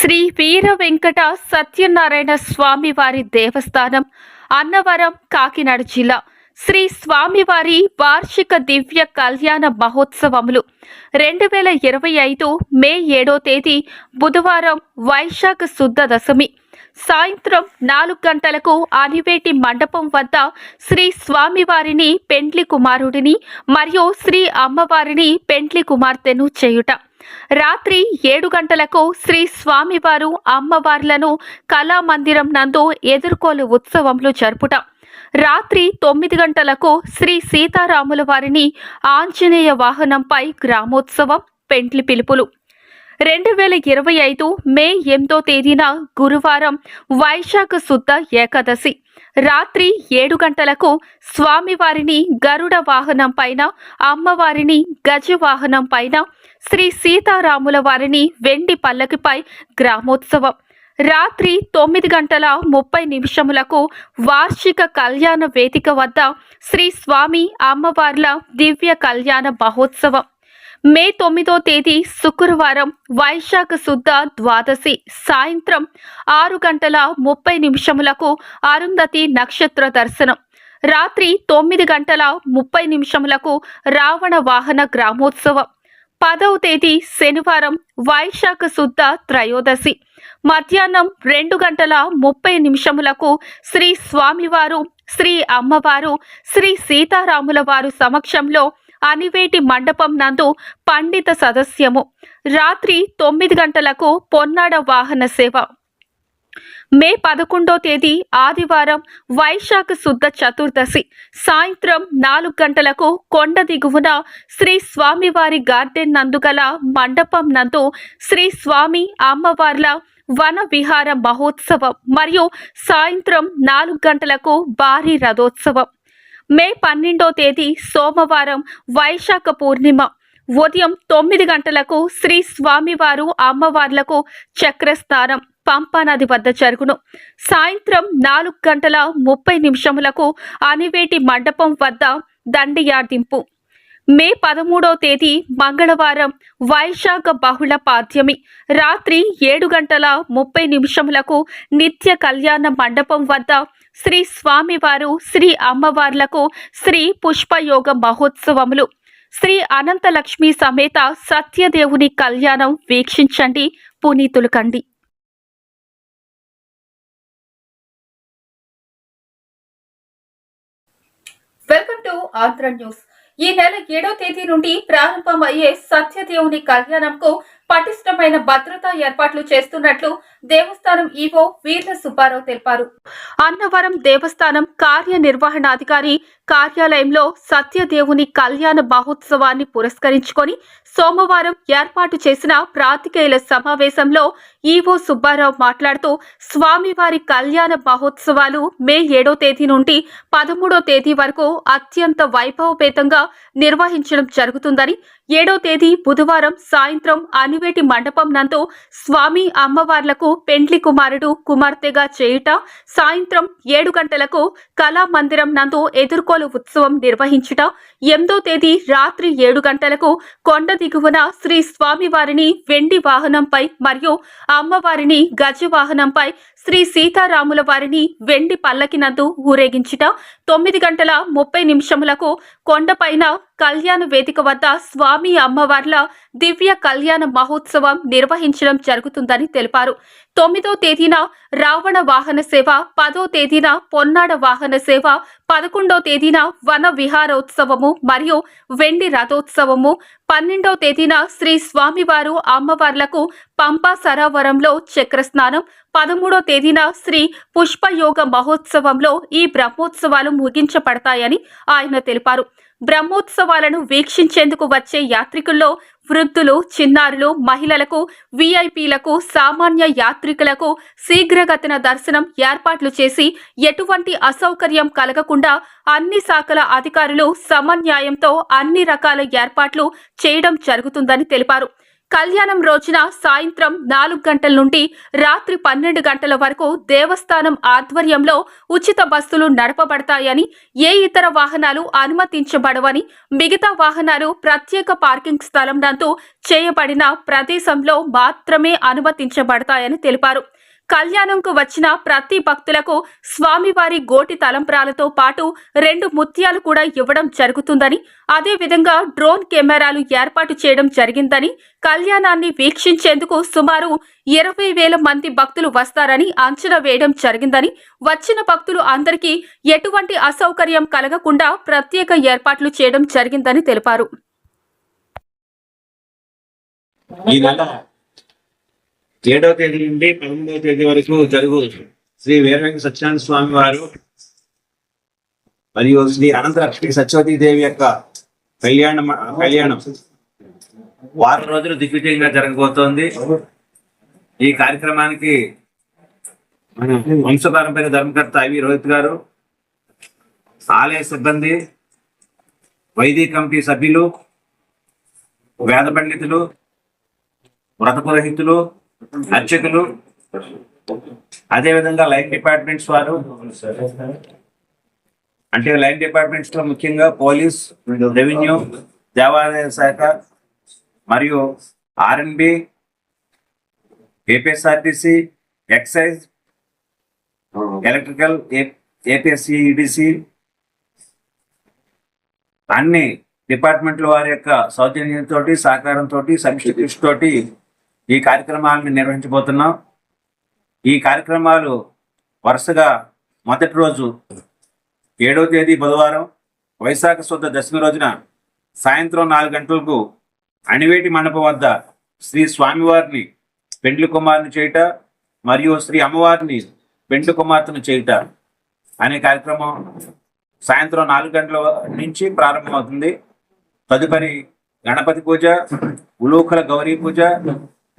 Shri Veera Venkata Satyanarayana Swamy వారి దేవస్థానం అన్నవరం కాకినాడ జిల్లా. శ్రీ స్వామివారి వార్షిక దివ్య కళ్యాణ మహోత్సవములు రెండు వేల ఇరవై ఐదు మే ఏడో తేదీ బుధవారం వైశాఖ శుద్ధ దశమి. సాయంత్రం నాలుగు గంటలకు అనివేటి మండపం వద్ద శ్రీ స్వామివారిని పెండ్లి కుమారుడిని మరియు శ్రీ అమ్మవారిని పెండ్లి కుమార్తెను చేయుట. రాత్రి ఏడు గంటలకు శ్రీ స్వామివారు అమ్మవార్లను కళామందిరం నందు ఎదుర్కోలు ఉత్సవంలో జరుపుట. రాత్రి తొమ్మిది గంటలకు శ్రీ సీతారాముల వారిని ఆంజనేయ వాహనంపై గ్రామోత్సవం పెండ్లి పిలుపులు. రెండు వేల ఇరవై ఐదు మే ఎనిమిదో తేదీన గురువారం వైశాఖ శుద్ధ ఏకాదశి. రాత్రి ఏడు గంటలకు స్వామివారిని గరుడ వాహనం పైన అమ్మవారిని గజ వాహనం పైన శ్రీ సీతారాముల వారిని వెండి పల్లకిపై గ్రామోత్సవం. రాత్రి తొమ్మిది గంటల ముప్పై నిమిషములకు వార్షిక కళ్యాణ వేదిక వద్ద శ్రీ స్వామి అమ్మవార్ల దివ్య కళ్యాణ మహోత్సవం. మే తొమ్మిదో తేదీ శుక్రవారం వైశాఖ శుద్ధ ద్వాదశి సాయంత్రం ఆరు గంటల ముప్పై నిమిషములకు అరుంధతి నక్షత్ర దర్శనం. రాత్రి తొమ్మిది గంటల ముప్పై నిమిషములకు రావణ వాహన గ్రామోత్సవం. పదవ తేదీ శనివారం వైశాఖ శుద్ధ త్రయోదశి. మధ్యాహ్నం రెండు గంటల ముప్పై నిమిషములకు శ్రీ స్వామివారు శ్రీ అమ్మవారు శ్రీ సీతారాముల వారు సమక్షంలో అనివేటి మండపం నందు పండిత సదస్యము. రాత్రి తొమ్మిది గంటలకు పొన్నాడ వాహన సేవ. మే పదకొండో తేదీ ఆదివారం వైశాఖ శుద్ధ చతుర్దశి. సాయంత్రం నాలుగు గంటలకు కొండ దిగువన శ్రీ స్వామివారి గార్డెన్ నందుగల మండపం నందు శ్రీ స్వామి అమ్మవార్ల వన విహార మహోత్సవం మరియు సాయంత్రం నాలుగు గంటలకు భారీ రథోత్సవం. మే పన్నెండో తేదీ సోమవారం వైశాఖ పూర్ణిమ. ఉదయం తొమ్మిది గంటలకు శ్రీ స్వామివారు అమ్మవార్లకు చక్రస్నానం పంపానది వద్ద జరుగును. సాయంత్రం నాలుగు గంటల ముప్పై నిమిషములకు అనివేటి మండపం వద్ద దండియార్దింపు. మే పదమూడవ తేదీ మంగళవారం వైశాఖ బహుళ పాద్యమి రాత్రి ఏడు గంటల ముప్పై నిమిషములకు నిత్య కళ్యాణ మండపం వద్ద శ్రీ స్వామివారు శ్రీ అమ్మవార్లకు శ్రీ పుష్పయోగ మహోత్సవములు. శ్రీ అనంతలక్ష్మి సమేత సత్యదేవుని కళ్యాణం వీక్షించండి. పునీతులు కండి. Welcome to Andhra news. ఈ నెల ఏడో తేదీ నుండి ప్రారంభమయ్యే సత్యదేవుని కళ్యాణంకు పటిష్టమైన భద్రతా ఏర్పాట్లు చేస్తున్నట్లు దేవస్థానం ఈవో వీర్ల సుబ్బారావు తెలిపారు. అన్నవరం దేవస్థానం కార్యనిర్వహణాధికారి కార్యాలయంలో సత్యదేవుని కళ్యాణ మహోత్సవాన్ని పురస్కరించుకొని సోమవారం ఏర్పాటు చేసిన ప్రాతికేయుల సమావేశంలో ఈవో సుబ్బారావు మాట్లాడుతూ స్వామివారి కళ్యాణ మహోత్సవాలు మే ఏడో తేదీ నుండి పదమూడో తేదీ వరకు అత్యంత వైభవపేతంగా నిర్వహించడం జరుగుతుందని ఏడో తేదీ బుధవారం సాయంత్రం అనివేటి మండపం నందు స్వామి అమ్మవార్లకు పెండ్లి కుమారుడు కుమార్తెగా చేయుట సాయంత్రం ఏడు గంటలకు కళా మందిరం నందు ఎదుర్కోలు ఉత్సవం నిర్వహించుట ఎనిమిదో తేదీ రాత్రి ఏడు గంటలకు కొండ దిగువన శ్రీ స్వామివారిని వెండి వాహనంపై మరియు అమ్మవారిని గజ వాహనంపై శ్రీ సీతారాముల వారిని వెండి పల్లకి నందు ఊరేగించుట తొమ్మిది గంటల ముప్పై నిమిషములకు కొండపైన కళ్యాణ వేదిక వద్ద స్వామి అమ్మవార్ల దివ్య కళ్యాణ మహోత్సవం నిర్వహించడం జరుగుతుందని తెలిపారు. తొమ్మిదో తేదీన రావణ వాహన సేవ పదో తేదీన పొన్నాడ వాహన సేవ పదకొండో తేదీన వన విహారోత్సవము మరియు వెండి రథోత్సవము. పన్నెండో తేదీన శ్రీ స్వామివారు అమ్మవార్లకు పంపా సరోవరంలో చక్రస్నానం. పదమూడో తేదీన శ్రీ పుష్పయోగ మహోత్సవంలో ఈ బ్రహ్మోత్సవాలు ముగించబడతాయని ఆయన తెలిపారు. బ్రహ్మోత్సవాలను వీక్షించేందుకు వచ్చే యాత్రికుల్లో వృద్ధులు చిన్నారులు మహిళలకు వీఐపీలకు సామాన్య యాత్రికులకు శీఘ్రగతిన దర్శనం ఏర్పాట్లు చేసి ఎటువంటి అసౌకర్యం కలగకుండా అన్ని శాఖల అధికారులు సమన్యాయంతో అన్ని రకాల ఏర్పాట్లు చేయడం జరుగుతుందని తెలిపారు. కళ్యాణం రోజున సాయంత్రం నాలుగు గంటల నుండి రాత్రి పన్నెండు గంటల వరకు దేవస్థానం ఆధ్వర్యంలో ఉచిత బస్సులు నడపబడతాయని ఏ ఇతర వాహనాలు అనుమతించబడవని మిగతా వాహనాలు ప్రత్యేక పార్కింగ్ స్థలం నందు చేయబడిన ప్రదేశంలో మాత్రమే అనుమతించబడతాయని తెలిపారు. కళ్యాణంకు వచ్చిన ప్రతి భక్తులకు స్వామివారి గోటి తలంప్రాలతో పాటు రెండు ముత్యాలు కూడా ఇవ్వడం జరుగుతుందని అదేవిధంగా డ్రోన్ కెమెరాలు ఏర్పాటు చేయడం జరిగిందని కళ్యాణాన్ని వీక్షించేందుకు సుమారు ఇరవై వేల మంది భక్తులు వస్తారని అంచనా వేయడం జరిగిందని వచ్చిన భక్తులు అందరికీ ఎటువంటి అసౌకర్యం కలగకుండా ప్రత్యేక ఏర్పాట్లు చేయడం జరిగిందని తెలిపారు. ఈ నెల ఏడవ తేదీ నుండి పదమూడవ తేదీ వరకు జరుగు శ్రీ వీరవెంకట సత్యనారాయణ స్వామి వారు మరియు శ్రీ అనంతలక్ష్మి సత్యవతీ దేవి యొక్క కళ్యాణం కళ్యాణం. వారం రోజులు దిగ్విజయంగా జరగబోతోంది. ఈ కార్యక్రమానికి మన వంశపారంపర్య ధర్మకర్త ఐవి రోహిత్ గారు ఆలయ సిబ్బంది వైదిక కమిటీ సభ్యులు వేద పండితులు వ్రత పురోహితులు అర్చకులు. అదేవిధంగా లైన్ డిపార్ట్మెంట్స్ వారు. అంటే లైన్ డిపార్ట్మెంట్స్లో ముఖ్యంగా పోలీస్ రెవెన్యూ దేవాదాయ శాఖ మరియు RNB APSRTC excise electrical APSCEDC అన్ని డిపార్ట్మెంట్ల వారి యొక్క సౌజన్యంతో సహకారంతో సమిష్టి కృషితోటి ఈ కార్యక్రమాలను నిర్వహించబోతున్నాం. ఈ కార్యక్రమాలు వరుసగా మొదటి రోజు ఏడవ తేదీ బుధవారం వైశాఖ శుద్ధ దశమి రోజున సాయంత్రం నాలుగు గంటలకు అణివేటి మండపం వద్ద శ్రీ స్వామివారిని పెండ్లి కుమారుని చేయుట మరియు శ్రీ అమ్మవారిని పెండ్లి కుమార్తెను చేయుట అనే కార్యక్రమం సాయంత్రం నాలుగు గంటల నుంచి ప్రారంభమవుతుంది. తదుపరి గణపతి పూజ ఉలూకల గౌరీ పూజ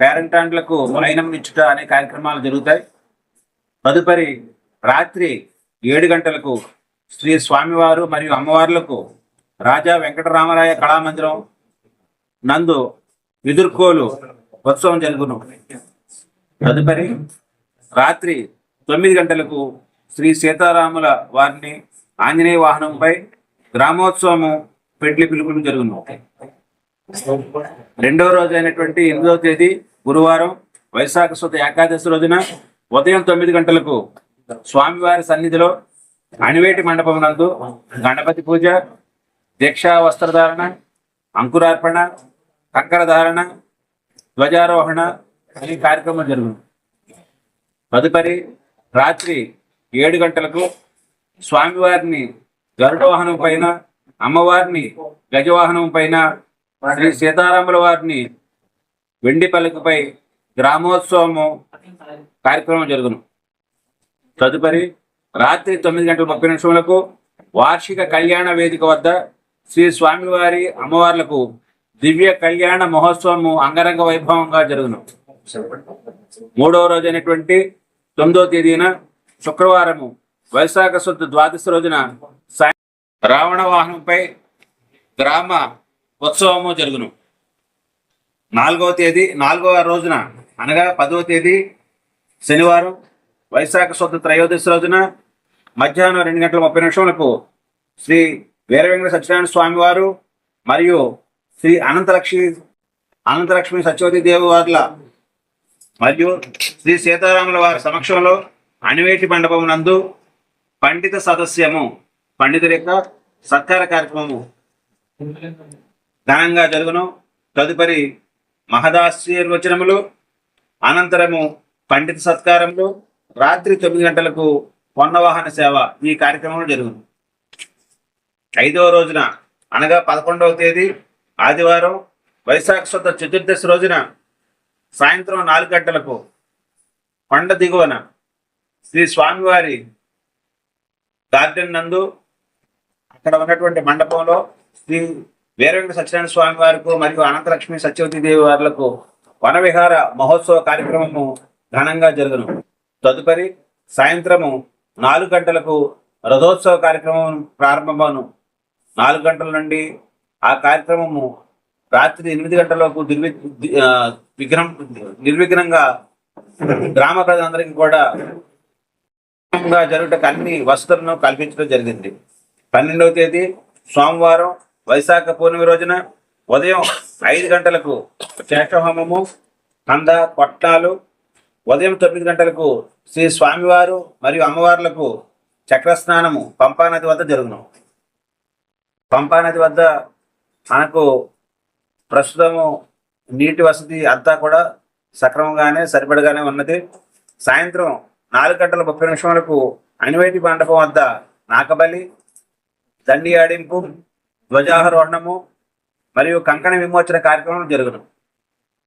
పేరంటాండ్లకు వైనం ఇచ్చుట అనే కార్యక్రమాలు జరుగుతాయి. తదుపరి రాత్రి ఏడు గంటలకు శ్రీ స్వామివారు మరియు అమ్మవార్లకు రాజా వెంకటరామరాయ కళామందిరం నందు ఎదుర్కోలు ఉత్సవం జరుగును. తదుపరి రాత్రి తొమ్మిది గంటలకు శ్రీ సీతారాముల వారిని ఆంజనేయ వాహనంపై గ్రామోత్సవము పెండ్లి పిలుపులు జరుగును. రెండవ రోజు అయినటువంటి ఎనిమిదవ తేదీ గురువారం వైశాఖ శుద్ధ ఏకాదశి రోజున ఉదయం తొమ్మిది గంటలకు స్వామివారి సన్నిధిలో అణివేటి మండపం నందు గణపతి పూజ దీక్షా వస్త్రధారణ అంకురార్పణ కంకర ధారణ ధ్వజారోహణ అనే కార్యక్రమం జరుగును. తదుపరి రాత్రి ఏడు గంటలకు స్వామివారిని గరుడ వాహనం పైన అమ్మవారిని గజవాహనం పైన శ్రీ సీతారాముల వారిని వెండి పలకపై గ్రామోత్సవము కార్యక్రమం జరుగును. తదుపరి రాత్రి తొమ్మిది గంటల ముప్పై నిమిషములకు వార్షిక కళ్యాణ వేదిక వద్ద శ్రీ స్వామివారి అమ్మవార్లకు దివ్య కళ్యాణ మహోత్సవము అంగరంగ వైభవంగా జరుగును. మూడవ రోజు అయినటువంటి తొమ్మిదవ తేదీన శుక్రవారము వైశాఖ శుద్ధ ద్వాదశి రోజున సాయం రావణ వాహనంపై గ్రామ ఉత్సవము జరుగును. నాలుగవ తేదీ నాలుగవ రోజున అనగా పదవ తేదీ శనివారం వైశాఖ శుద్ధ త్రయోదశి రోజున మధ్యాహ్నం రెండు గంటల ముప్పై నిమిషములకు శ్రీ వీరవెంకట సత్యనారాయణ స్వామి వారు మరియు శ్రీ అనంతలక్ష్మి అనంతలక్ష్మి సత్యవతి దేవి వార్ల మరియు శ్రీ సీతారాముల వారి సమక్షంలో అణివేటి మండపం నందు పండిత సదస్యము పండితుల యొక్క సత్కార కార్యక్రమము ఘనంగా జరుగును. తదుపరి మహదాశీర్వచనములు అనంతరము పండిత సత్కారములు రాత్రి తొమ్మిది గంటలకు పొన్నవాహన సేవ ఈ కార్యక్రమం జరుగును. ఐదవ రోజున అనగా పదకొండవ తేదీ ఆదివారం వైశాఖ శుద్ధ చతుర్దశి రోజున సాయంత్రం నాలుగు గంటలకు కొండ దిగువన శ్రీ స్వామివారి గార్డెన్ నందు అక్కడ ఉన్నటువంటి మండపంలో శ్రీ వీరవెంకట సత్యనారాయణ స్వామి వారికి మరియు అనంతలక్ష్మి సత్యవతి దేవి వార్లకు వనవిహార మహోత్సవ కార్యక్రమము ఘనంగా జరుగును. తదుపరి సాయంత్రము నాలుగు గంటలకు రథోత్సవ కార్యక్రమం ప్రారంభమను నాలుగు గంటల నుండి ఆ కార్యక్రమము రాత్రి ఎనిమిది గంటలకు దుర్వి విఘ్నం నిర్విఘ్నంగా గ్రామ ప్రజలందరికీ కూడా జరుగుటకు అన్ని వసతులను కల్పించడం జరిగింది. పన్నెండవ తేదీ సోమవారం వైశాఖ పూర్ణిమ రోజున ఉదయం ఐదు గంటలకు శేషహోమము కంద పట్నాలు. ఉదయం తొమ్మిది గంటలకు శ్రీ స్వామివారు మరియు అమ్మవార్లకు చక్రస్నానము పంపానది వద్ద జరుగును. పంపానది వద్ద మనకు ప్రస్తుతము నీటి వసతి అంతా కూడా సక్రమంగానే సరిపడగానే ఉన్నది. సాయంత్రం నాలుగు గంటల ముప్పై నిమిషములకు అనివేటి మండపం వద్ద నాకబలి దండి ఆడింపు ధ్వజారోహణము మరియు కంకణ విమోచన కార్యక్రమం జరుగును.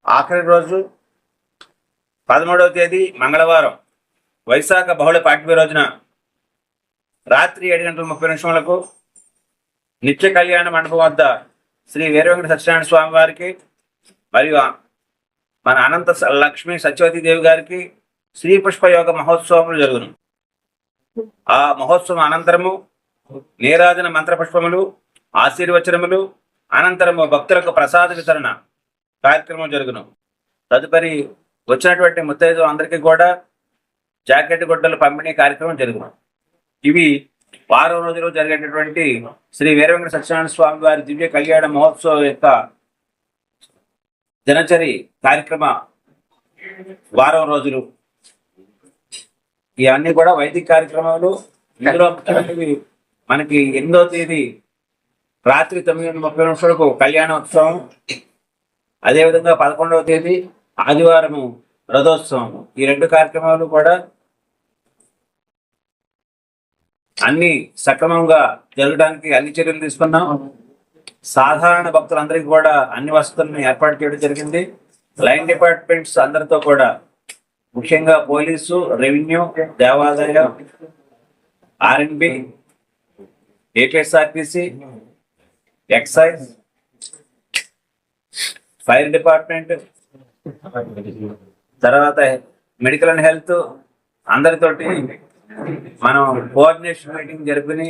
ఆఖరి రోజు పదమూడవ తేదీ మంగళవారం వైశాఖ బహుళ పాఠ్య రోజున రాత్రి ఏడు గంటల ముప్పై నిమిషములకు నిత్య కళ్యాణ మండపం వద్ద శ్రీ వీరవెంకట సత్యనారాయణ స్వామి వారికి మరియు మన అనంత లక్ష్మి సత్యవతి దేవి గారికి శ్రీ పుష్ప యోగ మహోత్సవములు జరుగును. ఆ మహోత్సవం అనంతరము నీరాజన మంత్ర పుష్పములు ఆశీర్వచనములు అనంతరము భక్తులకు ప్రసాద వితరణ కార్యక్రమం జరుగును. తదుపరి వచ్చినటువంటి ముత్తైదు అందరికీ కూడా జాకెట్ గుడ్డలు పంపిణీ కార్యక్రమం జరుగును. ఇవి వారం రోజులు జరిగేటటువంటి శ్రీ వీరవెంకట సత్యనారాయణ స్వామి వారి దివ్య కళ్యాణ మహోత్సవం యొక్క దినచరి కార్యక్రమ వారం రోజులు. ఇవన్నీ కూడా వైదిక కార్యక్రమాలు. ఇందులో మనకి ఎనిమిదో తేదీ రాత్రి తొమ్మిది వందల ముప్పై నిమిషాలకు కళ్యాణోత్సవం. అదేవిధంగా పదకొండవ తేదీ ఆదివారము రథోత్సవం. ఈ రెండు కార్యక్రమాలు కూడా అన్ని సక్రమంగా జరగడానికి అన్ని చర్యలు తీసుకున్నాం. సాధారణ భక్తులందరికీ కూడా అన్ని వసతులను ఏర్పాటు చేయడం జరిగింది. లైన్ డిపార్ట్మెంట్స్ అందరితో కూడా ముఖ్యంగా పోలీసు రెవెన్యూ దేవాదాయ RNB APSRTC excise fire department తర్వాత మెడికల్ అండ్ హెల్త్ అందరితోటి మనం కోఆర్డినేషన్ మీటింగ్ జరుపుకుని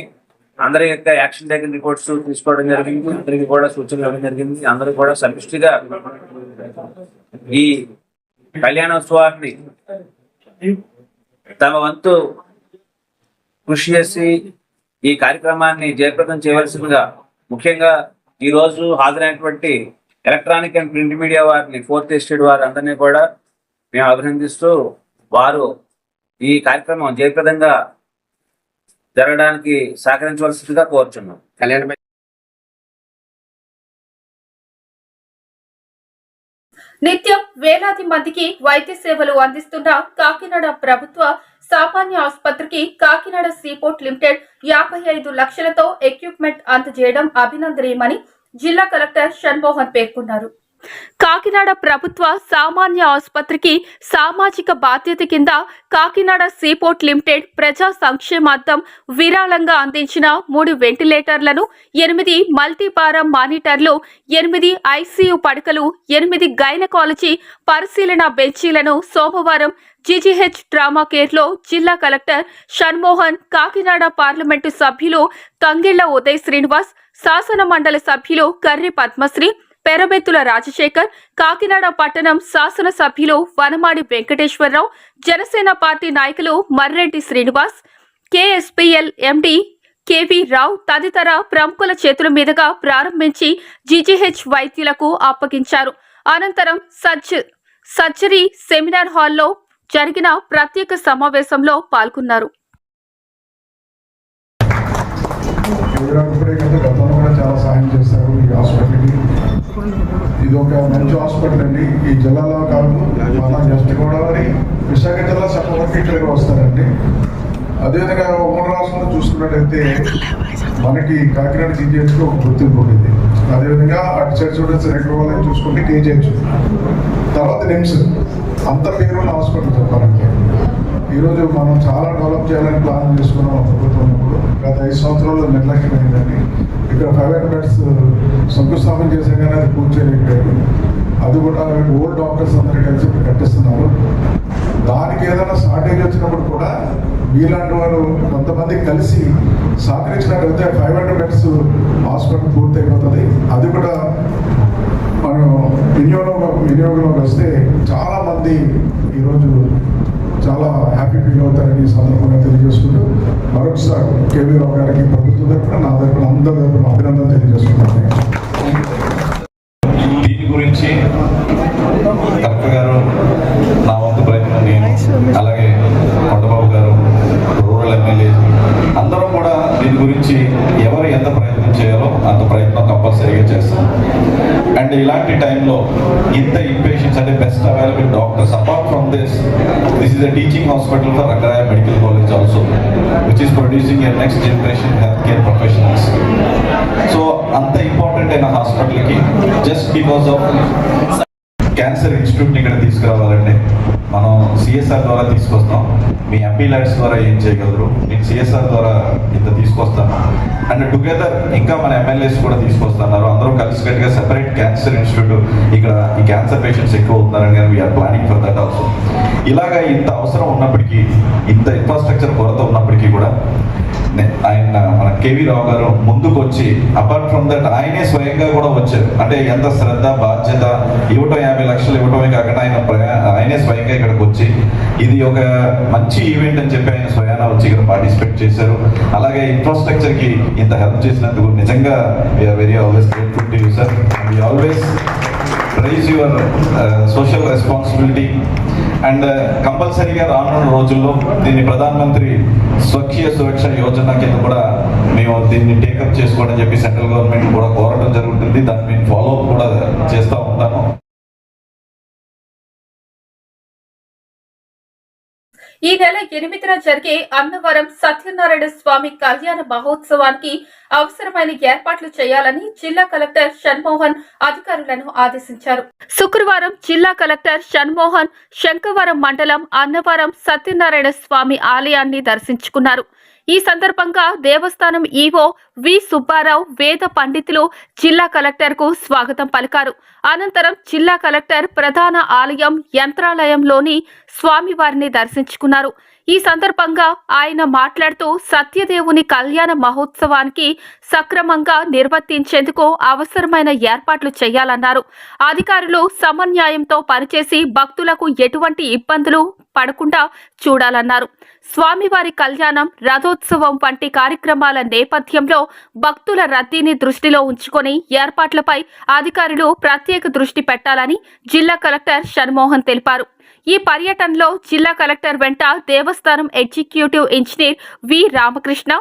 అందరి యొక్క యాక్షన్ టేకన్ రిపోర్ట్స్ తీసుకోవడం జరిగింది. అందరికి కూడా సూచనలు ఇవ్వడం జరిగింది. అందరూ కూడా సమిష్టిగా ఈ కళ్యాణోత్సవాన్ని తమ వంతు కృషి చేసి ఈ కార్యక్రమాన్ని జయప్రదం చేయవలసిందిగా ముఖ్యంగా ఈ రోజు హాజరైనటువంటి ఎలక్ట్రానిక్ అండ్ ప్రింట్ మీడియా వారిని ఫోర్త్ ఎస్టేట్ వారి అందరినీ కూడా మేము అభినందిస్తూ వారు ఈ కార్యక్రమం జయప్రదంగా జరగడానికి సహకరించవలసిందిగా కోరుచున్నాం. కళ్యాణ నిత్యం వేలాది మందికి వైద్య సేవలు అందిస్తున్న కాకినాడ ప్రభుత్వ సామాన్య ఆసుపత్రికి కాకినాడ సీపోర్ట్ లిమిటెడ్ యాభై ఐదు లక్షలతో ఎక్విప్మెంట్ అందజేయడం అభినందనీయమని జిల్లా కలెక్టర్ షణ్మోహన్ పేర్కొన్నారు. కాకినాడ ప్రభుత్వ సామాన్య ఆసుపత్రికి సామాజిక బాధ్యత కింద కాకినాడ సీపోర్ట్ లిమిటెడ్ ప్రజా సంక్షేమార్థం విరాళంగా అందించిన మూడు వెంటిలేటర్లను ఎనిమిది మల్టీపారా మానిటర్లు ఎనిమిది ఐసీయూ పడకలు ఎనిమిది గైనకాలజీ పరిశీలన బెంచీలను సోమవారం జీజీహెచ్ ట్రామా కేర్లో జిల్లా కలెక్టర్ షణ్మోహన్ కాకినాడ పార్లమెంటు సభ్యులు తంగిళ్ళ ఉదయ్ శ్రీనివాస్ శాసన మండలి సభ్యులు కర్రి పద్మశ్రీ పెరబెత్తుల రాజశేఖర్ కాకినాడ పట్టణం శాసన సభ్యులు వనమాడి వెంకటేశ్వరరావు జనసేన పార్టీ నాయకులు Marreddy Srinivas KSPL MD KV Rao తదితర ప్రముఖుల చేతుల మీదుగా ప్రారంభించి జీజీహెచ్ వైద్యులకు అప్పగించారు. అనంతరం సర్జ సర్జరీ సెమినార్ హాల్లో జరిగిన ప్రత్యేక సమావేశంలో పాల్గొన్నారు. ఇది ఒక మంచి హాస్పిటల్ అండి. ఈ జిల్లాలో కాదు మన వెస్ట్ గోదావరి విశాఖ జిల్లా సపోర్ట్కి ఇక్కడికి వస్తారండి. అదేవిధంగా ఉమ్మడి రాష్ట్రంలో చూసుకున్నట్టయితే మనకి కాకినాడ జీజీహెచ్కి ఒక గుర్తింపు ఉండింది అదేవిధంగా అటు సైడ్ చూడండి రెండు వాళ్ళని చూసుకుంటే కేజీహెచ్. తర్వాత నిమ్స్. అంత పేరు హాస్పిటల్ చెప్పాలంటే. ఈరోజు మనం చాలా డెవలప్ చేయాలని ప్లాన్ చేసుకున్నాం ప్రభుత్వం ఇప్పుడు. గత ఐదు సంవత్సరాల్లో నిర్లక్ష్యమైందండి ఇక్కడ ప్రైవేట్ బెడ్స్ శంకుస్థాపన చేసాం కానీ అది పూర్తి చేయలేకపోయారు. అది కూడా ఓల్డ్ డాక్టర్స్ అందరూ కలిసి కట్టిస్తున్నారు. దానికి ఏదైనా షార్టేజ్ వచ్చినప్పుడు కూడా మీలాంటి వారు కొంతమంది కలిసి సహకరించినట్లయితే ఫైవ్ హండ్రెడ్ బెడ్స్ హాస్పిటల్ పూర్తయిపోతుంది. అది కూడా మనం వినియోగంలో వినియోగంలోకి వస్తే చాలా మంది ఈరోజు చాలా హ్యాపీ ఫీల్ అవుతారని ఈ సందర్భంగా తెలియజేసుకుంటూ మరొకసారి కేవీ రావు గారికి ప్రభుత్వం తరఫున నా తరఫున అందరి తరఫున జస్ట్ బికాస్ ఆఫ్ క్యాన్సర్ ఇన్స్టిట్యూట్ని ఇక్కడ తీసుకురావాలంటే మనం సిఎస్ఆర్ ద్వారా తీసుకొస్తాం. మీ ఎంపీ ల్యాడ్స్ ద్వారా ఏం చేయగలరు? నేను సిఎస్ఆర్ ద్వారా ఇంత అండ్ టుగెదర్ ఇంకా మన ఎమ్మెల్యేస్ కూడా తీసుకొస్తున్నారు. అందరూ కలిసికట్టుగా సెపరేట్ క్యాన్సర్ ఇన్స్టిట్యూట్ ఇక్కడ ఈ క్యాన్సర్ పేషెంట్స్ ఎక్కువ అవుతున్నారని కానీ we are planning for that also ఇలాగా ఇంత అవసరం ఉన్నప్పటికీ ఇంత ఇన్ఫ్రాస్ట్రక్చర్ కొరత ఉన్నప్పటికీ కూడా ఆయన మన కేవీ రావు గారు ముందుకు వచ్చి అపార్ట్ ఫ్రమ్ దట్ ఆయనే స్వయంగా కూడా వచ్చారు. అంటే ఎంత శ్రద్ధ బాధ్యత ఇవ్వటం యాభై లక్షలు ఇవ్వటమే కాకుండా ఆయన ఆయనే స్వయంగా ఇక్కడికి వచ్చి ఇది ఒక మంచి ఈవెంట్ అని చెప్పి ఆయన స్వయాన వచ్చి ఇక్కడ పార్టిసిపేట్ చేశారు. అలాగే ఇన్ఫ్రాస్ట్రక్చర్కి ఇంత హెల్ప్ చేసినందుకు నిజంగా we are very always grateful to you sir we always praise your social responsibility and కంపల్సరీగా రానున్న రోజుల్లో దీన్ని ప్రధానమంత్రి స్వకీయ సురక్ష యోజన కింద కూడా మేము దీన్ని టేకప్ చేసుకోవడం చెప్పి సెంట్రల్ గవర్నమెంట్ కూడా కోరడం జరుగుతుంది. దాన్ని మేము ఫాలో అప్ కూడా చేస్తూ ఉంటాము. ఈ నెల ఎనిమిదిన జరిగే అన్నవరం సత్యనారాయణ స్వామి కళ్యాణ మహోత్సవానికి అవసరమైన ఏర్పాట్లు చేయాలని జిల్లా కలెక్టర్ షణ్మోహన్ అధికారులను ఆదేశించారు. శుక్రవారం జిల్లా కలెక్టర్ షణ్మోహన్ శంకవరం మండలం అన్నవరం సత్యనారాయణ స్వామి ఆలయాన్ని దర్శించుకున్నారు. ఈ సందర్భంగా దేవస్థానం ఈవో వి సుబ్బారావు వేద పండితులు జిల్లా కలెక్టర్కు స్వాగతం పలికారు. అనంతరం జిల్లా కలెక్టర్ ప్రధాన ఆలయం యంత్రాలయంలోని స్వామివారిని దర్శించుకున్నారు. ఈ సందర్భంగా ఆయన మాట్లాడుతూ సత్యదేవుని కళ్యాణ మహోత్సవానికి సక్రమంగా నిర్వర్తించేందుకు అవసరమైన ఏర్పాట్లు చేయాలన్నారు. అధికారులు సమన్యాయంతో పనిచేసి భక్తులకు ఎటువంటి ఇబ్బందులు పడకుండా చూడాలన్నారు. స్వామివారి కళ్యాణం రథోత్సవం వంటి కార్యక్రమాల నేపథ్యంలో భక్తుల రద్దీని దృష్టిలో ఉంచుకొని ఏర్పాట్లపై అధికారులు ప్రత్యేక దృష్టి పెట్టాలని జిల్లా కలెక్టర్ షణ్మోహన్ తెలిపారు. ఈ పర్యటనలో జిల్లా కలెక్టర్ వెంట దేవస్థానం executive engineer V Ramakrishna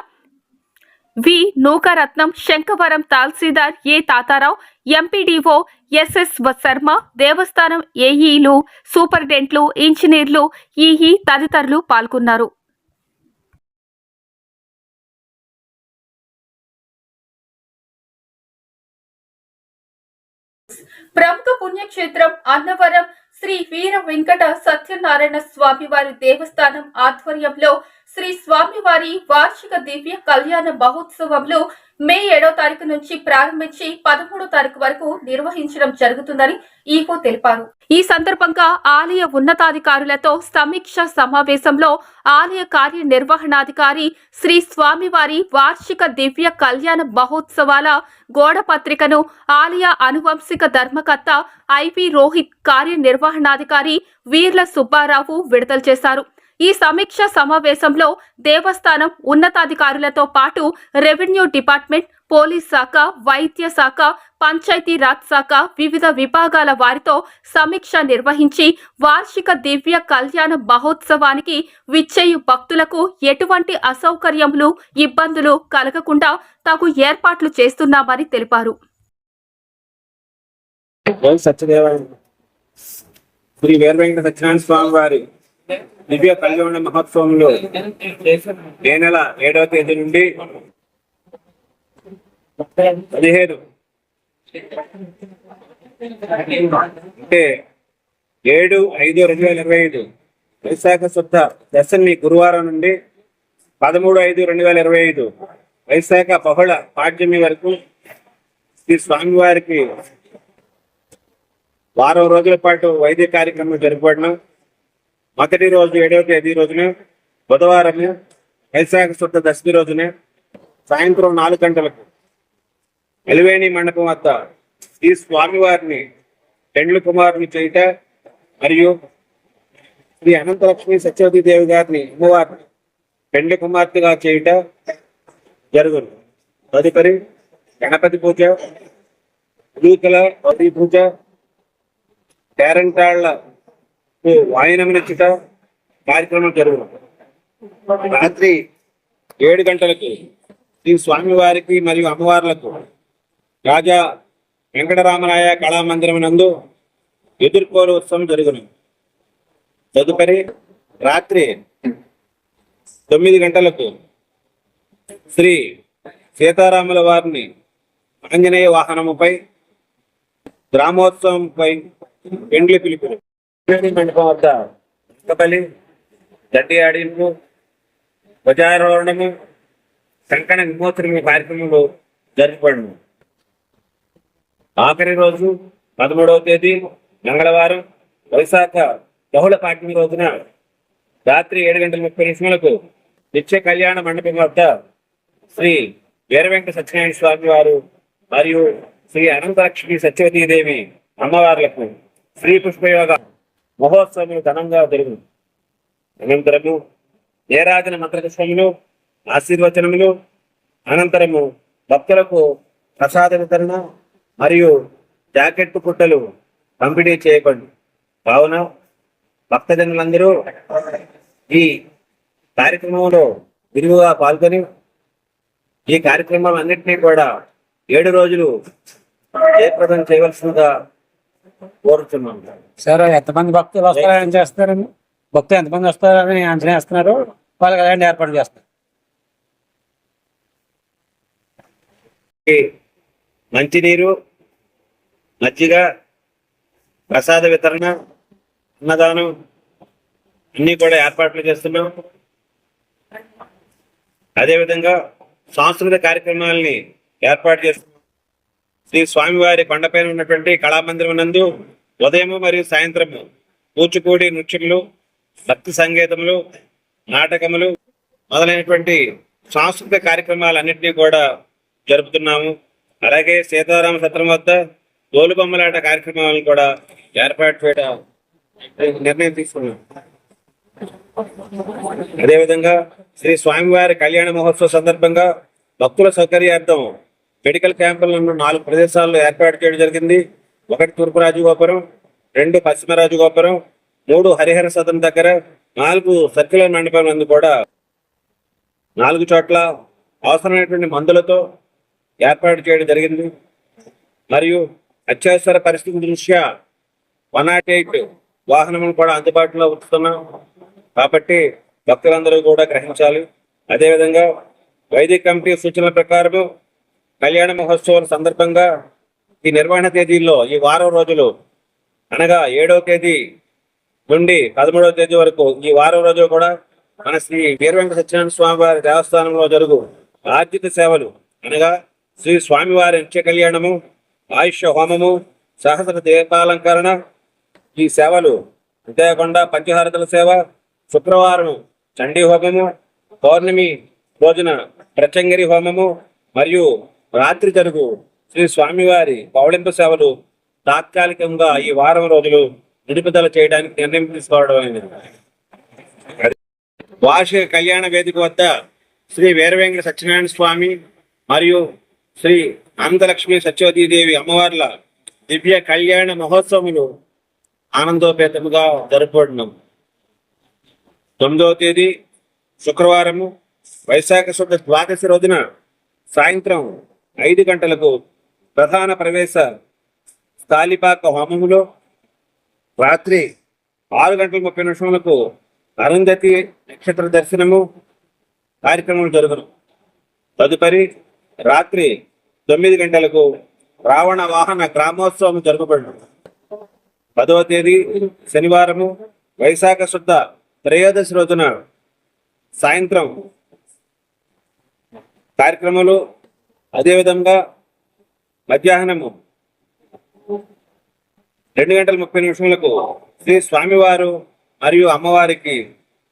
V Nookaratnam Sankavaram tahsildar A Tatarao MPDO SS Sharma దేవస్థానం ఏఈలు సూపరింటెంట్లు ఇంజనీర్లు ఈఈ తదితరులు పాల్గొన్నారు. ప్రముఖ పుణ్యక్షేత్రం అన్నవరం శ్రీ వీర వెంకట సత్యనారాయణ స్వామివారి దేవస్థానం ఆధ్వర్యంలో శ్రీ స్వామివారి వార్షిక దివ్య కళ్యాణ మహోత్సవంలో మే ఏడో తారీఖు నుంచి ప్రారంభించి పదమూడో తారీఖు వరకు నిర్వహించడం జరుగుతుందని ఈకో తెలిపారు. ఈ సందర్భంగా ఆలయ ఉన్నతాధికారులతో సమీక్ష సమావేశంలో ఆలయ కార్యనిర్వహణాధికారి శ్రీ స్వామివారి వార్షిక దివ్య కళ్యాణ మహోత్సవాల గోడ పత్రికను ఆలయ అనువంశిక ధర్మకర్త ఐపి రోహిత్ కార్యనిర్వహణాధికారి వీర్ల సుబ్బారావు విడుదల చేశారు. ఈ సమీక్ష సమావేశంలో దేవస్థానం ఉన్నతాధికారులతో పాటు రెవెన్యూ డిపార్ట్మెంట్ పోలీస్ శాఖ వైద్య శాఖ పంచాయతీ రాజ్ శాఖ వివిధ విభాగాల వారితో సమీక్ష నిర్వహించి వార్షిక దివ్య కళ్యాణ మహోత్సవానికి విచ్చేయు భక్తులకు ఎటువంటి అసౌకర్యములు ఇబ్బందులు కలగకుండా తగు ఏర్పాట్లు చేస్తున్నామని తెలిపారు. సత్యదేవాయ. శ్రీ వీర సత్యనారాయణ స్వామి వారి దివ్య కళ్యాణ మహోత్సవంలో మే నెల ఏడవ తేదీ నుండి పదిహేను. అంటే ఏడు ఐదు రెండు వేల ఇరవై ఐదు. వైశాఖ శుద్ధ దశమి గురువారం నుండి పదమూడు ఐదు రెండు వేల ఇరవై ఐదు. వైశాఖ బహుళ పాడ్యమి వరకు శ్రీ స్వామివారికి వారం రోజుల పాటు వైద్య కార్యక్రమం జరపబడిన. మొదటి రోజు ఏడవ తేదీ రోజున బుధవారం వైశాఖ శుద్ధ దశమి రోజున సాయంత్రం నాలుగు గంటలకు ఎలివేణి మండపం వద్ద శ్రీ స్వామివారిని పెండ్లు కుమారుని చేయుట మరియు శ్రీ అనంతలక్ష్మి సత్యవతి దేవి గారిని అమ్మవారిని పెండ్లి కుమార్తెగా చేయుట జరుగును. తదుపరి గణపతి పూజ ఉదూకల పూజ పేరంటాళ్ళ వాయనమునిచ్చుట కార్యక్రమం జరుగును. రాత్రి ఏడు గంటలకు శ్రీ స్వామివారికి మరియు అమ్మవార్లకు రాజా వెంకటరామరాయ కళామందిరం నందు ఎదుర్కోలు ఉత్సవం జరుగును. తదుపరి రాత్రి తొమ్మిది గంటలకు శ్రీ సీతారాముల వారిని ఆంజనేయ వాహనముపై గ్రామోత్సవంపై పెండ్లి పిలుపులు పెండ్లి మండపం వద్ద ఇసుకబలి దడ్డి ఆడింపు ధ్వజారోహణము కంకణ విమోచన కార్యక్రమాలు జరపబడును ఆఖరి రోజు పదమూడవ తేదీ మంగళవారం వైశాఖ బహుళ పాఠ్యం రోజున రాత్రి ఏడు గంటల ముప్పై నిమిషములకు నిత్య కళ్యాణ మండపం వద్ద శ్రీ వీరవెంకట సత్యనారాయణ స్వామి వారు మరియు శ్రీ అనంతలక్ష్మి సత్యవతీదేవి అమ్మవార్లకు శ్రీ పుష్పయోగ మహోత్సవం ఘనంగా జరిగింది. అనంతరము ఏరాధన మంత్రకృష్ణములు ఆశీర్వచనములు అనంతరము భక్తులకు ప్రసాద వితరణ మరియు జాకెట్ పుట్టలు పంపిణీ చేయబడి కావున భక్తజనులందరూ ఈ కార్యక్రమంలో విరివిగా పాల్గొని ఈ కార్యక్రమం అన్నింటినీ కూడా ఏడు రోజులు జయప్రదం చేయవలసిందిగా కోరుతున్నాం సార్ ఎంతమంది భక్తులు వస్తారని చేస్తారని భక్తులు ఎంతమంది వస్తారని అంచనా వేస్తున్నారు? వాళ్ళకి అలాంటి ఏర్పాటు చేస్తారు మంచినీరు మజ్జిగ ప్రసాద వితరణ అన్నదానం అన్ని కూడా ఏర్పాట్లు చేస్తున్నాం. అదేవిధంగా సాంస్కృతిక కార్యక్రమాలని ఏర్పాటు చేస్తున్నాం. శ్రీ స్వామివారి కొండపైన ఉన్నటువంటి కళామందిరం నందు ఉదయము మరియు సాయంత్రము కూచిపూడి నృత్యములు భక్తి సంగీతములు నాటకములు మొదలైనటువంటి సాంస్కృతిక కార్యక్రమాలన్నింటినీ కూడా జరుపుతున్నాము. అలాగే సీతారామ సత్రం వద్ద తోలుబొమ్మలాట కార్యక్రమాలను కూడా ఏర్పాటు చేయడం నిర్ణయం తీసుకున్నాం. అదేవిధంగా శ్రీ స్వామివారి కళ్యాణ మహోత్సవ సందర్భంగా భక్తుల సౌకర్యార్థం మెడికల్ క్యాంపులను నాలుగు ప్రదేశాల్లో ఏర్పాటు చేయడం జరిగింది. ఒకటి తూర్పు రాజగోపురం రెండు పశ్చిమ రాజగోపురం మూడు హరిహర సదన్ దగ్గర నాలుగు సర్కిల్ మండపం నందు కూడా నాలుగు చోట్ల అవసరమైనటువంటి మందులతో ఏర్పాటు చేయడం జరిగింది. మరియు అత్యవసర పరిస్థితి దృష్ట్యా వన్ నాట్ ఎయిట్ వాహనములు కూడా అందుబాటులో ఉంచుతున్నాం కాబట్టి భక్తులందరూ కూడా గ్రహించాలి. అదేవిధంగా వైదిక కమిటీ సూచనల ప్రకారము కళ్యాణ మహోత్సవం సందర్భంగా ఈ నిర్వహణ తేదీల్లో ఈ వారం రోజులు అనగా ఏడవ తేదీ నుండి పదమూడవ తేదీ వరకు ఈ వారం రోజులు కూడా మన శ్రీ వీరవెంకట సత్యనారాయణ స్వామి వారి దేవస్థానంలో జరుగు ఆర్థిక సేవలు అనగా శ్రీ స్వామివారి నిత్య కళ్యాణము ఆయుష్ హోమము సహస్ర దీపాలంకరణ ఈ సేవలు అంతేకాకుండా పంచహారతల సేవ శుక్రవారం చండీ హోమము పౌర్ణమి రోజున ప్రచంగిరి హోమము మరియు రాత్రి జరుగు. శ్రీ స్వామివారి పౌళింప సేవలు తాత్కాలికంగా ఈ వారం రోజులు నిలుపుదల చేయడానికి నిర్ణయం తీసుకోవడం వార్షిక కళ్యాణ వేదిక వద్ద శ్రీ వీరవేంకట సత్యనారాయణ స్వామి మరియు శ్రీ అనంతలక్ష్మి సత్యవతీదేవి అమ్మవార్ల దివ్య కళ్యాణ మహోత్సవములు ఆనందోపేతముగా జరుపుకుంటున్నాం తొమ్మిదవ తేదీ శుక్రవారము. వైశాఖ శుద్ధ ద్వాదశి రోజున సాయంత్రం ఐదు గంటలకు ప్రధాన ప్రవేశ స్థాలిపాక హోమములో రాత్రి ఆరు గంటల ముప్పై నిమిషములకు అరుంధతి నక్షత్ర దర్శనము కార్యక్రమం జరుగును. తదుపరి రాత్రి తొమ్మిది గంటలకు రావణ వాహన గ్రామోత్సవం జరగబడును. పదవ తేదీ శనివారము వైశాఖ శుద్ధ త్రయోదశి రోజున సాయంత్రం కార్యక్రమాలు అదేవిధంగా మధ్యాహ్నము రెండు గంటల ముప్పై నిమిషములకు శ్రీ స్వామివారు మరియు అమ్మవారికి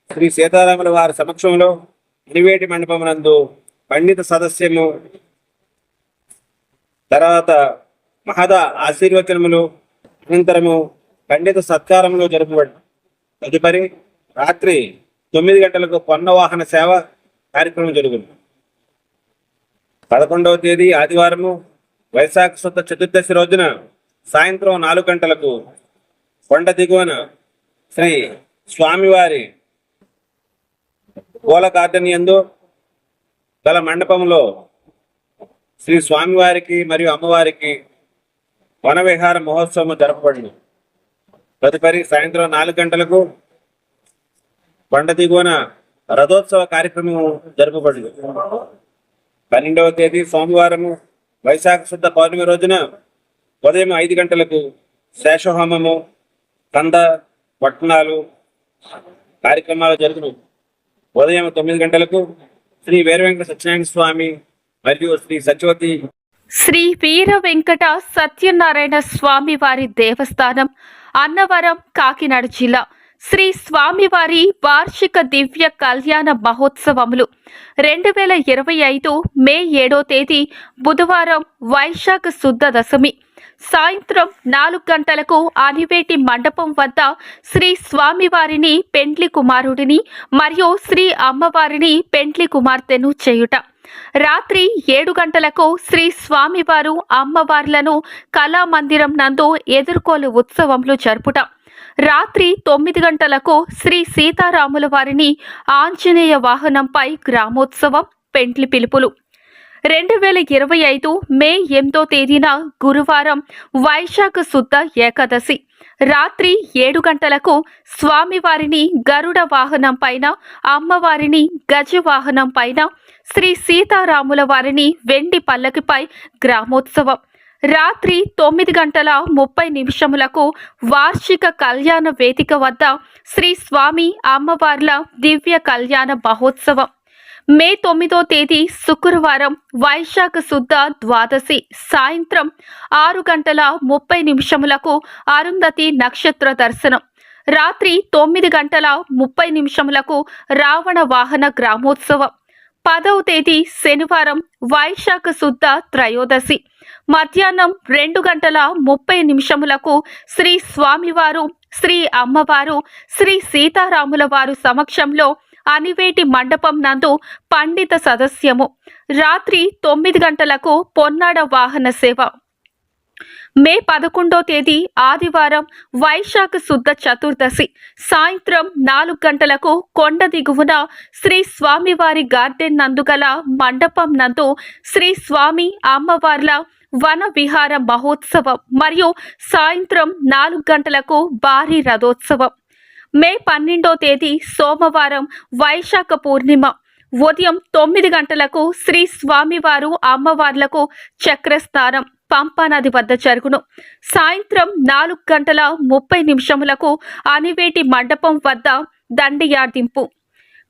శ్రీ సీతారాముల వారి సమక్షంలో నివేటి మండపమునందు పండిత సదస్యము తర్వాత మహద ఆశీర్వచనములు అనంతరము పండిత సత్కారములు జరుపబడి తదుపరి రాత్రి తొమ్మిది గంటలకు పొన్న వాహన సేవ కార్యక్రమం జరుగుతుంది పదకొండవ తేదీ ఆదివారము వైశాఖ శుద్ధ చతుర్దశి రోజున సాయంత్రం నాలుగు గంటలకు కొండ దిగువన శ్రీ స్వామివారి పూల గార్డెన్ ఎందు గల మండపంలో శ్రీ స్వామివారికి మరియు అమ్మవారికి వనవిహార మహోత్సవం జరపబడింది తదుపరి సాయంత్రం నాలుగు గంటలకు కొండ దిగువన రథోత్సవ కార్యక్రమం జరపబడింది పన్నెండవ తేదీ సోమవారము వైశాఖ శుద్ధ పౌర్ణమి రోజున ఉదయం ఐదు గంటలకు శేషహోమము కంద పట్టణాలు కార్యక్రమాలు జరుగును. ఉదయం తొమ్మిది గంటలకు శ్రీ వీరవెంకట సత్యనారాయణ స్వామి మరియు శ్రీ సత్యవతి శ్రీ వీర వెంకట సత్యనారాయణ స్వామి వారి దేవస్థానం అన్నవరం కాకినాడ జిల్లా. శ్రీ స్వామివారి వార్షిక దివ్య కళ్యాణ మహోత్సవములు. రెండు వేల ఇరవై ఐదు మే ఏడో తేదీ బుధవారం వైశాఖ శుద్ధ దశమి. సాయంత్రం నాలుగు గంటలకు అనివేటి మండపం వద్ద శ్రీ స్వామివారిని పెండ్లి కుమారుడిని మరియు శ్రీ అమ్మవారిని పెండ్లి కుమార్తెను చేయుట. రాత్రి ఏడు గంటలకు శ్రీ స్వామివారు అమ్మవార్లను కళామందిరం నందు ఎదుర్కోలు ఉత్సవంలో జరుపుట. రాత్రి తొమ్మిది గంటలకు శ్రీ సీతారాముల వారిని ఆంజనేయ వాహనంపై గ్రామోత్సవం పెండ్లి పిలుపులు. రెండు వేల ఇరవై ఐదు మే ఎనిమిదో తేదీన గురువారం వైశాఖ శుద్ధ ఏకాదశి. రాత్రి ఏడు గంటలకు స్వామివారిని గరుడ వాహనం పైన అమ్మవారిని గజ వాహనం పైన శ్రీ సీతారాముల వారిని వెండి పల్లకిపై గ్రామోత్సవం. రాత్రి తొమ్మిది గంటల ముప్పై నిమిషములకు వార్షిక కళ్యాణ వేదిక వద్ద శ్రీ స్వామి అమ్మవార్ల దివ్య కళ్యాణ మహోత్సవం. మే తొమ్మిదో తేదీ శుక్రవారం వైశాఖ శుద్ధ ద్వాదశి సాయంత్రం ఆరు గంటల ముప్పై నిమిషములకు అరుంధతి నక్షత్ర దర్శనం. రాత్రి తొమ్మిది గంటల ముప్పై నిమిషములకు రావణ వాహన గ్రామోత్సవం. పదవ తేదీ శనివారం వైశాఖ శుద్ధ త్రయోదశి. మధ్యాహ్నం రెండు గంటల ముప్పై నిమిషములకు శ్రీ స్వామివారు శ్రీ అమ్మవారు శ్రీ సీతారాముల వారు సమక్షంలో అనివేటి మండపం నందు పండిత సదస్యము. రాత్రి తొమ్మిది గంటలకు పొన్నాడ వాహన సేవ. మే పదకొండో తేదీ ఆదివారం వైశాఖ శుద్ధ చతుర్దశి. సాయంత్రం నాలుగు గంటలకు కొండ దిగువన శ్రీ స్వామివారి గార్డెన్ నందుగల మండపం నందు శ్రీ స్వామి అమ్మవార్ల వన విహార మహోత్సవం మరియు సాయంత్రం నాలుగు గంటలకు భారీ రథోత్సవం. మే పన్నెండో తేదీ సోమవారం వైశాఖ పూర్ణిమ. ఉదయం తొమ్మిది గంటలకు శ్రీ స్వామివారు అమ్మవార్లకు చక్రస్నానం. పంపానది వద్ద జరుగును సాయంత్రం నాలుగు గంటల ముప్పై నిమిషములకు అనివేటి మండపం వద్ద దండియార్దింపు.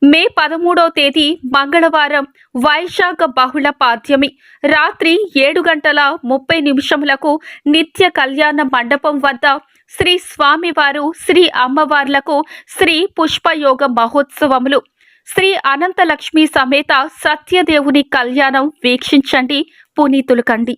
మే పదమూడవ తేదీ మంగళవారం వైశాఖ బహుళ పాద్యమి రాత్రి ఏడు గంటల ముప్పై నిమిషములకు నిత్య కళ్యాణ మండపం వద్ద శ్రీ స్వామివారు శ్రీ అమ్మవార్లకు శ్రీ పుష్పయోగ మహోత్సవములు. శ్రీ అనంతలక్ష్మి సమేత సత్యదేవుని కళ్యాణం వీక్షించండి. పునీతులు కండి.